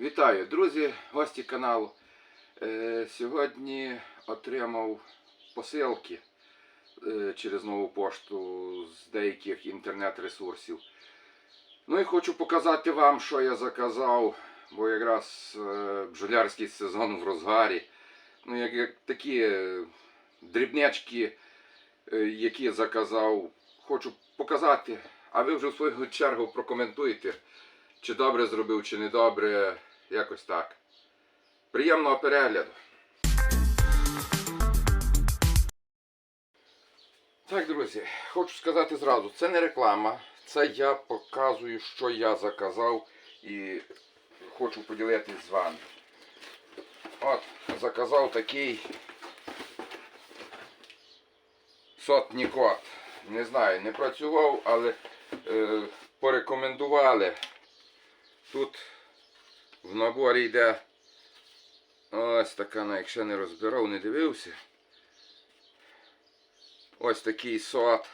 Вітаю, друзі, гості каналу. Е, сьогодні отримав посилки е, через нову пошту з деяких інтернет-ресурсів. Ну і хочу показати вам, що я заказав, бо якраз е, бджолярський сезон в розгарі. Ну, як, як такі е, дрібнячки, е, які заказав, хочу показати, а ви вже в свою чергу прокоментуєте. Чи добре зробив, чи не добре, якось так. Приємного перегляду. Так, друзі, хочу сказати зразу, це не реклама. Це я показую, що я заказав і хочу поділитись з вами. От, заказав такий сотні кот. Не знаю, не працював, але е, порекомендували. Тут в наборі йде ось така, ну, якщо не розбирав, не дивився. Ось такий сот.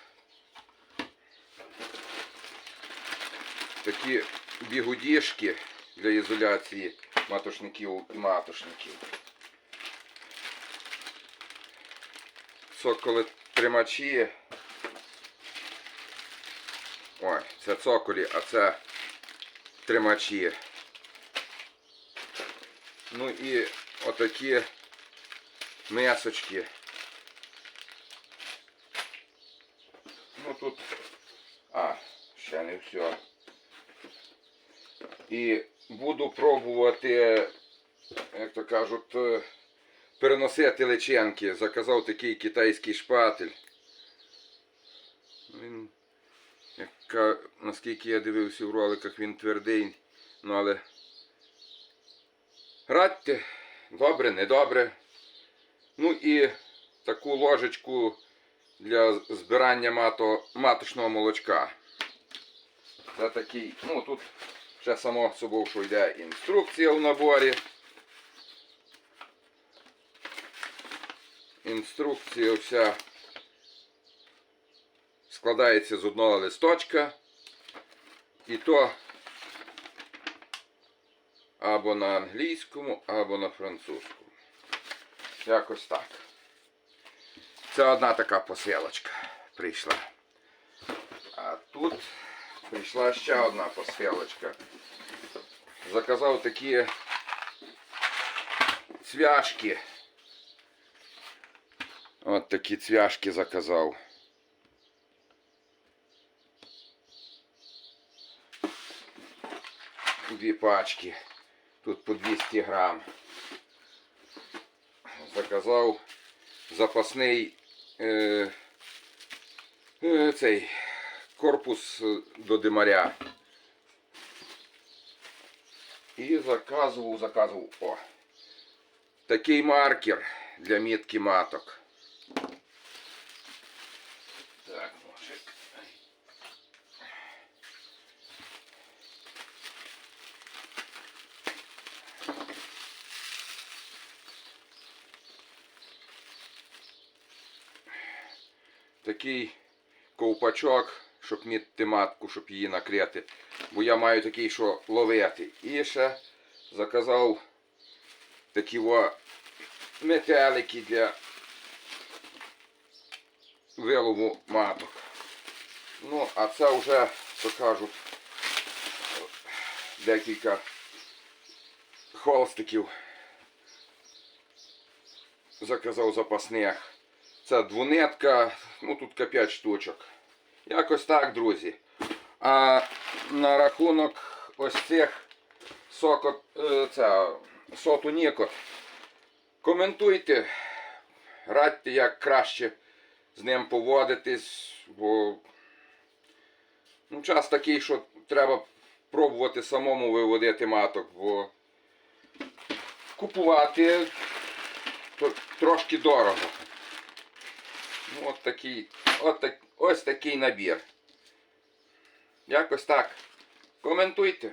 Такі бігудішки для ізоляції матошників і матошників. Цоколи тримачі. Ой, це цоколі, а це тримачі. Ну і отакі мисочки. Ну тут, а, ще не все. І буду пробувати, як то кажуть, е, переносити личинки. Заказав такий китайський шпатель. Він яка, наскільки я дивився в роликах, він твердий, ну але радьте, добре, недобре. Ну і таку ложечку для збирання мато, маточного молочка. Це такий, ну тут ще само собою, що йде інструкція в наборі. Інструкція вся складається з одного листочка. І то або на англійському, або на французькому. Якось так. Це одна така посилочка прийшла. А тут прийшла ще одна посилочка. Заказав такі цвяшки. От такі цвяшки заказав. Дві пачки. Тут по 200 грам. Заказав запасний е, е, цей корпус до димаря. І заказував, заказував о, такий маркер для мітки маток. Так, може. Такий ковпачок, щоб мітти матку, щоб її накрити. Бо я маю такий, що ловити. І ще заказав такі во метелики для вилову маток. Ну, а це вже, то кажуть, декілька холстиків заказав запасних. Це двунетка, ну тут 5 штучок. Якось так, друзі. А на рахунок ось цих сокот, е, це, соту Нікот. Коментуйте, радьте, як краще з ним поводитись, бо ну, час такий, що треба пробувати самому виводити маток, бо купувати трошки дорого. Ну, от такий, от так, ось такий набір. Якось так. Коментуйте.